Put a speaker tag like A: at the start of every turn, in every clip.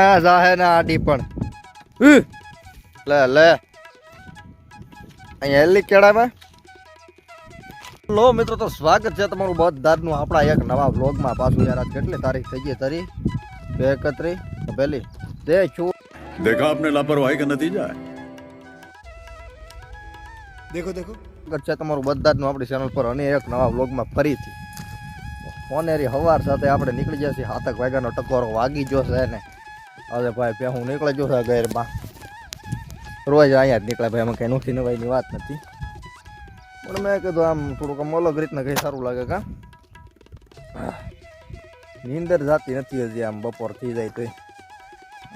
A: આ જાહે ના પણ. લે લે. અહીંયા એલી કેળામાં. લો મિત્રો તો સ્વાગત છે તમારું બધાનું આપણા એક નવા વ્લોગમાં. પાછું યાર કેટલી તારીખ થઈ ગઈ તારી? બે એકત્રી પહેલી. તે
B: લાપરવાહી કે
C: નતીજા દેખો
A: દેખો. છે તમારું બધાનું આપણી ચેનલ પર અને એક નવા વ્લોગમાં ફરીથી. ફોનેરી હવાર સાથે આપણે નીકળી જશે હાથક વાગ્યાનો ટકોરો વાગી જશે ને હવે ભાઈ પે હું નીકળે જો છે રોજ અહીંયા જ નીકળે ભાઈ, એમાં કંઈ નોખી નવાઈની વાત નથી. પણ મેં કીધું આમ થોડુંક આમ અલગ રીતના કંઈ સારું લાગે કા? નીંદર જાતી નથી હજી આમ, બપોર થઈ જાય તોય.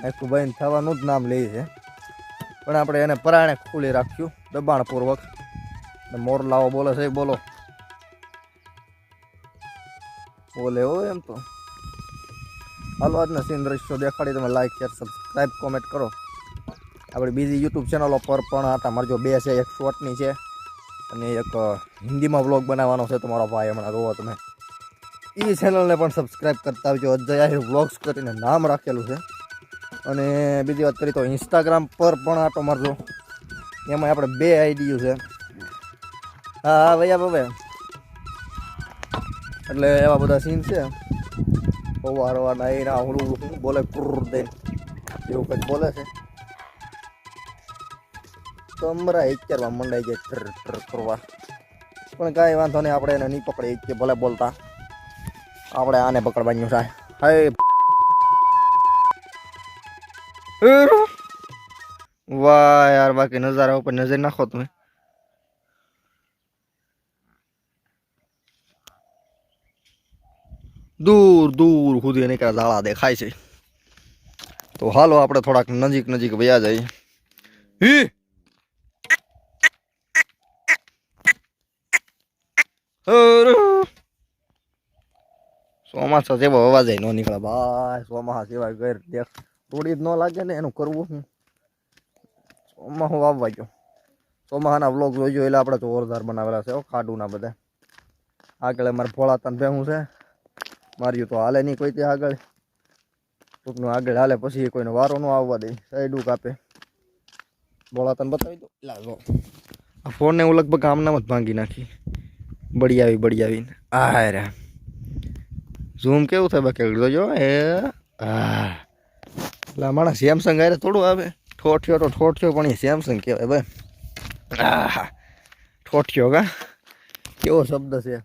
A: આખું ભાઈ થવાનું જ નામ લે છે. પણ આપણે એને પરાણે ખુલ્લી રાખ્યું, દબાણપૂર્વક. ને મોરલાઓ બોલે છે, બોલો. બોલે હો એમ તો. હાલો, આજના સીન દ્રશ્યો દેખાડી તમે લાઈક શેર સબસ્ક્રાઈબ કોમેન્ટ કરો. આપણી બીજી યુટ્યુબ ચેનલો પર પણ હતા મારજો બે છે, એક શોર્ટની છે અને એક હિન્દીમાં વ્લોગ બનાવવાનો છે તમારો ભાઈ હમણાં રોવો તમે. એ ચેનલને પણ સબસ્ક્રાઈબ કરતા આવજો. અજય વ્લોગ્સ કરીને નામ રાખેલું છે. અને બીજી વાત કરીએ તો ઇન્સ્ટાગ્રામ પર પણ આટો મારજો એમાં આપણે બે આઈડિયું છે. હા હા ભૈયા બાબે. એટલે એવા બધા સીન છે. સવાર વાર નાઈ ના હું બોલે ક્રુર દે. એવું કંઈક બોલે છે. તો અમારા અત્યારમાં મંડાઈ જાય ટ્ર ટ્ર કરવા. પણ કાંઈ વાંધો નહીં, આપણે એને નહીં પકડી કે ભલે બોલતા. આપણે આને પકડવાનું થાય. હે વાહ યાર, બાકી નજારા ઉપર નજર નાખો તમે. દૂર દૂર સુધી નીકળ્યા ઝાડા દેખાય છે. તો હાલો આપણે થોડાક નજીક નજીક વયા જઈએ. હી. ચોમાસા જેવો અવાજ ન નીકળે. ભાઈ ચોમાસા સિવાય ઘર દેખ. થોડી જ ન લાગે ને એનું કરવું શું ચોમાસું વાવવા ગયો ચોમાસાના વ્લોગ જોઈજો એટલે આપણે જોરદાર બનાવેલા છે હો, ખાડુના બધા. આગળ મારે ભોળાતા ભેહું છે. માર્યું તો હાલે નહીં કોઈ ત્યાં આગળ. ટૂંકનું આગળ હાલે પછી કોઈને વારો ન આવવા દે. સાઈડું કાપે. ભોળા તને બતાવી દો લાગો આ ફોનને હું લગભગ આમનામ જ ભાંગી નાખી. બળી આવી, બળી આવીને. આ રે. ઝૂમ કેવું થાય બાકી? જોજો એ હા એટલે માણસ સેમસંગ આરે થોડું આવે. ઠોઠિયો તો ઠોઠિયો, પણ એ સેમસંગ કહેવાય ભાઈ. આ ઠોઠિયો કા? કેવો શબ્દ છે?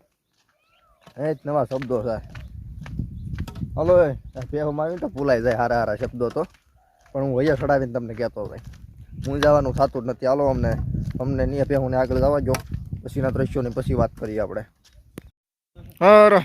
A: એ જ નવા શબ્દો છે હલો એ પેહમાં આવીને તો ભૂલાઈ જાય હારા હારા શબ્દો તો. પણ હું વૈયા ચડાવીને તમને કહેતો ભાઈ હું જવાનું થતું જ નથી. હાલો, અમને અમને નહીં પેહુને આગળ જવા જો પછીના દ્રશ્યોની પછી વાત કરીએ આપણે. હારો.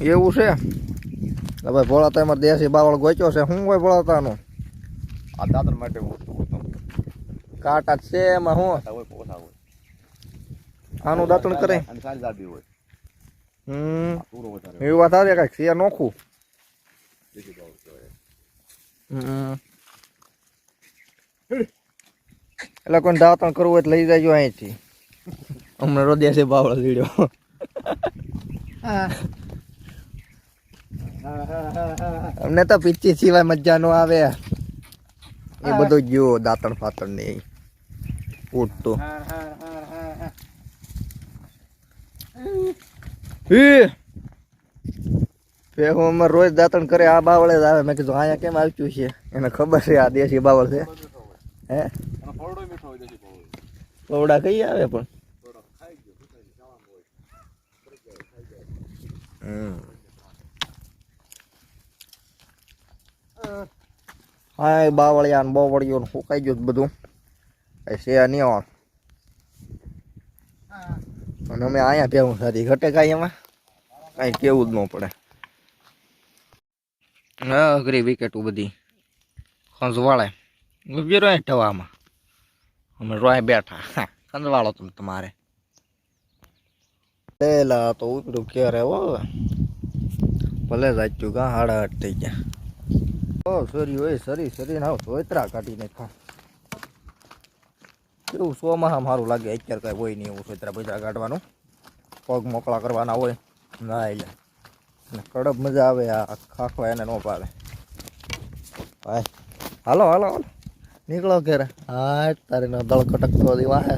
A: એવું છે? હવે ભોળાતા એમાં દેશી બાવળ ગોચ્યો છે. શું હોય ભોળાતાનો?
C: આ દાદર માટે
A: કાટા કાંટા છે એમાં શું આનું દાંતણ કરે. હમ. એવી વાત આવે કાંઈક છે નોખું? હમ. એટલે કોઈ દાંતણ કરવું હોય તો લઈ જાય અહીંથી. હમણાં રોજ છે બાવળ લીડ્યો અમને તો પીચી સિવાય મજા નો આવે. એ બધું ગયો દાંતણ ફાતણ ને ઉઠતું રોજ દાંતણ કરે આ બાવળે જ આવે. મેં કીધું અહીંયા કેમ આવ્યું છે? એને ખબર છે આ દેશી બાવળ છે. હે? પવડા કઈ આવે પણ. હા. એ બાવળિયા ને બાવળિયો ને સુકાઈ ગયું બધું. એ છે નહીં આવવાનું અને અમે અહીંયા ભેવું સારી ઘટે કાંઈ એમાં? કાંઈ કેવું જ ન પડે. હા, અઘરી વિકેટો બધી. ખંજવાળે. ઊભી રહે ટવામાં અમે રોય બેઠા. તમે તમારે. પેલા તો ઉપડું ક્યારે હો ભલે જાચ્યું કા હાડા આઠ થઈ ગયા. ઓ સરી હોય સરી સરી ના ધોતરા કાઢી નાખા કેવું સોમાં મારું લાગે, અત્યારે કાંઈ હોય નહીં એવું સોતરા પૈતરા કાઢવાનું. પગ મોકળા કરવાના હોય, ના એટલે અને મજા આવે, આ ખાખવા એને ન ભાઈ હાલો હાલો હાલો. નીકળો ઘરે હા તારે નો દળ કટકતો દીવા છે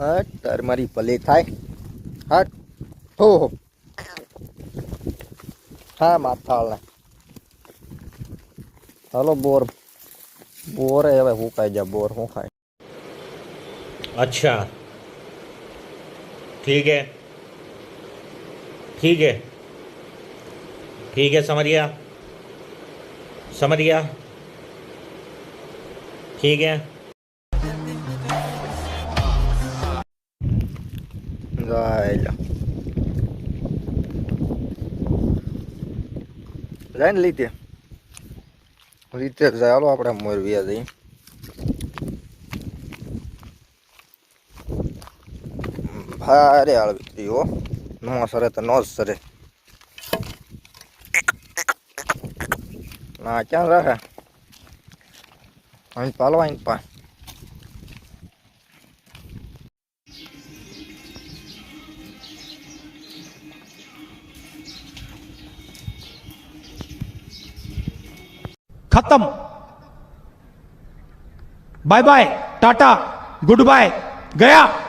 A: હટ તારે મારી ભલી થાય હટ હો હો હા માથાળને હાલો બોર બોરે હવે હુકાઈ જા બોર હું ખાય
D: अच्छा ठीक है ठीक है ठीक है समझ गया समझ गया ठीक है
A: જાય જાય ને લીધે રીતે જ જાય હાલો આપણે મોરવિયા જઈએ ભારે આળવી હતી હો નો સરે તો નો જ સરે nà chá ra hả anh phá lo anh phá
E: खत्म bye bye Tata. Goodbye, bye गया